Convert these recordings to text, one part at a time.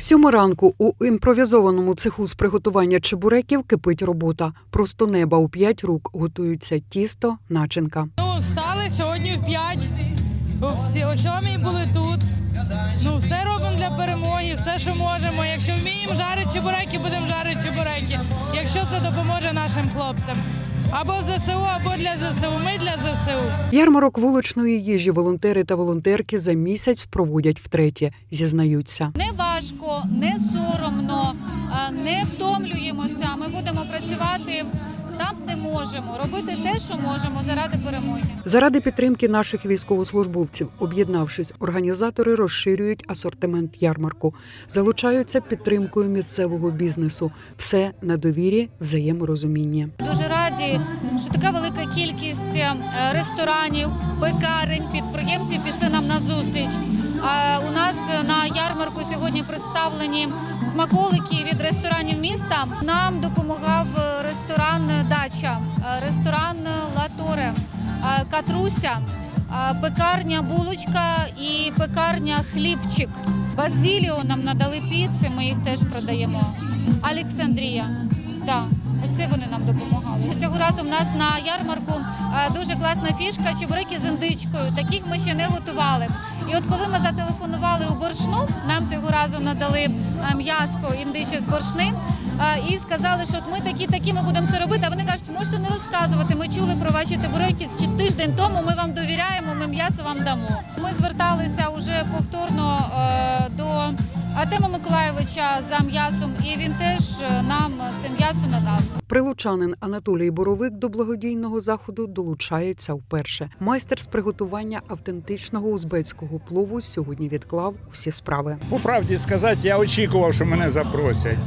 Сьома ранку у імпровізованому цеху з приготування чебуреків кипить робота. Просто неба у п'ять рук готуються тісто, начинка. Ну, стали сьогодні в 5. О, всі, о сьомій були тут. Ну, все робимо для перемоги, все, що можемо. Якщо вміємо жарити чебуреки, будемо жарити чебуреки. Якщо це допоможе нашим хлопцям. Або в ЗСУ, або для ЗСУ. Ми для ЗСУ. Ярмарок вуличної їжі волонтери та волонтерки за місяць проводять втретє, зізнаються. Не важко, не соромно, е, не втомлюємося. Ми будемо працювати там, де можемо, робити те, що можемо заради перемоги. Заради підтримки наших військовослужбовців, об'єднавшись, організатори розширюють асортимент ярмарку, залучаються підтримкою місцевого бізнесу. Все на довірі, взаєморозумінні. Дуже раді, що така велика кількість е, ресторанів, пекарень, підприємців пішли нам на зустріч. Е, У нас на ярмарку сьогодні представлені смаколики від ресторанів міста. Нам допомагав е, ресторан Дача, е, ресторан Латоре, е, Катруся, е, пекарня Булочка і пекарня Хлібчик. Базіліо нам надали піци, ми їх теж продаємо. Олександрія. Так, оце вони нам допомагали. Цього разу в нас на ярмарку е, дуже класна фішка чебуреки з індичкою. Таких ми ще не готували. І от коли ми зателефонували у боршну, нам цього разу надали е, м'яско індиче з боршни. е, І сказали, що от ми такі, такі ми будемо це робити. А вони кажуть, можете не розказувати. Ми чули про ваші табуреки тиждень тому. Ми вам довіряємо, ми м'ясо вам дамо. Ми зверталися уже повторно Артема Миколаєвича за м'ясом, і він теж е, нам це м'ясо надав. Прилучанин Анатолій Боровик до благодійного заходу долучається вперше. Майстер з приготування автентичного узбецького плову сьогодні відклав усі справи. По правді сказати, я очікував, що мене запросять.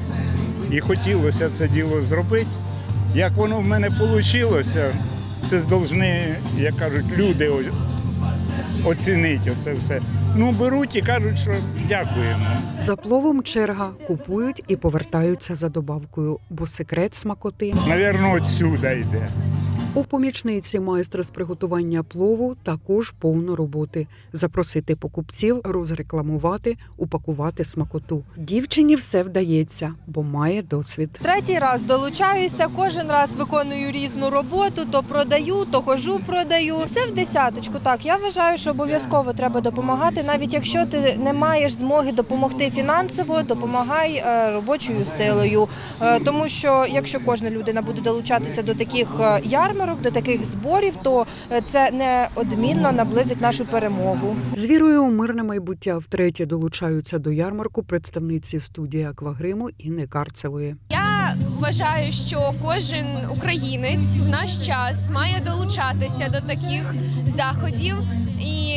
І хотілося це діло зробити. Як воно в мене вийшло, це повинні, як кажуть, люди оцінити оце все. Ну, беруть і кажуть, що дякуємо. За пловом черга купують і повертаються за добавкою, бо секрет смакоти Навірно, отсюда йде. У помічниці майстра з приготування плову також повно роботи: запросити покупців, розрекламувати, упакувати смакоту. Дівчині все вдається, бо має досвід. Третій раз долучаюся, кожен раз виконую різну роботу, то продаю, то хожу, продаю. Все в десяточку. Так, я вважаю, що обов'язково треба допомагати, навіть якщо ти не маєш змоги допомогти фінансово, допомагай е, робочою силою. Е, Тому що якщо кожна людина буде долучатися до таких е, ярмарок, до таких зборів, то е, це неодмінно наблизить нашу перемогу. З вірою у мирне майбуття втретє долучаються до ярмарку представниці студії Аквагриму Інни Карцевої. Я вважаю, що кожен українець в наш час має долучатися до таких заходів. І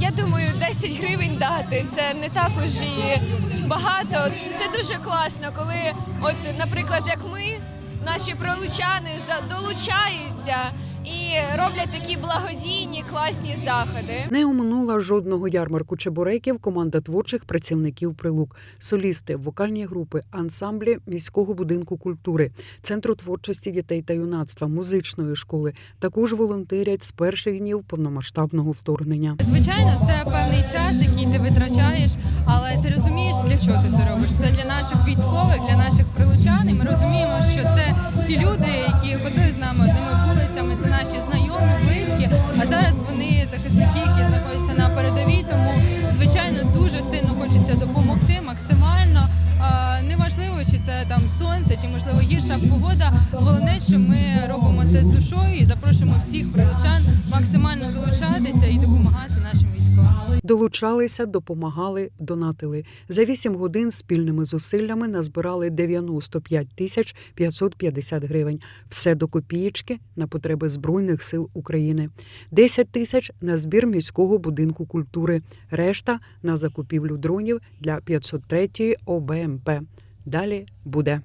я думаю, 10 гривень дати це не так уж і багато. Це дуже класно, коли, от, наприклад, як ми, наші пролучани, долучаються і роблять такі благодійні класні заходи. Не оминула жодного ярмарку чебуреків команда творчих працівників прилук, солісти, вокальні групи, ансамблі міського будинку культури, центру творчості дітей та юнацтва, музичної школи. Також волонтерять з перших днів повномасштабного вторгнення. Звичайно, це певний час, який ти витрачаєш, але ти розумієш, для чого ти це робиш. Це для наших військових, для наших прилучан. І ми розуміємо, ті люди, які ходили з нами одними вулицями, це наші знайомі, близькі. А зараз вони захисники, які знаходяться на передовій. Тому звичайно дуже сильно хочеться допомогти максимально. Неважливо, чи це там сонце, чи можливо гірша погода. Головне, що ми робимо це з душою і запрошуємо всіх прилучан максимально долучатися і допомагати нашим. Долучалися, допомагали, донатили. За 8 годин спільними зусиллями назбирали 95 тисяч 550 гривень. Все до копієчки на потреби Збройних сил України. 10 тисяч на збір міського будинку культури. Решта на закупівлю дронів для 503-ї ОБМП. Далі буде.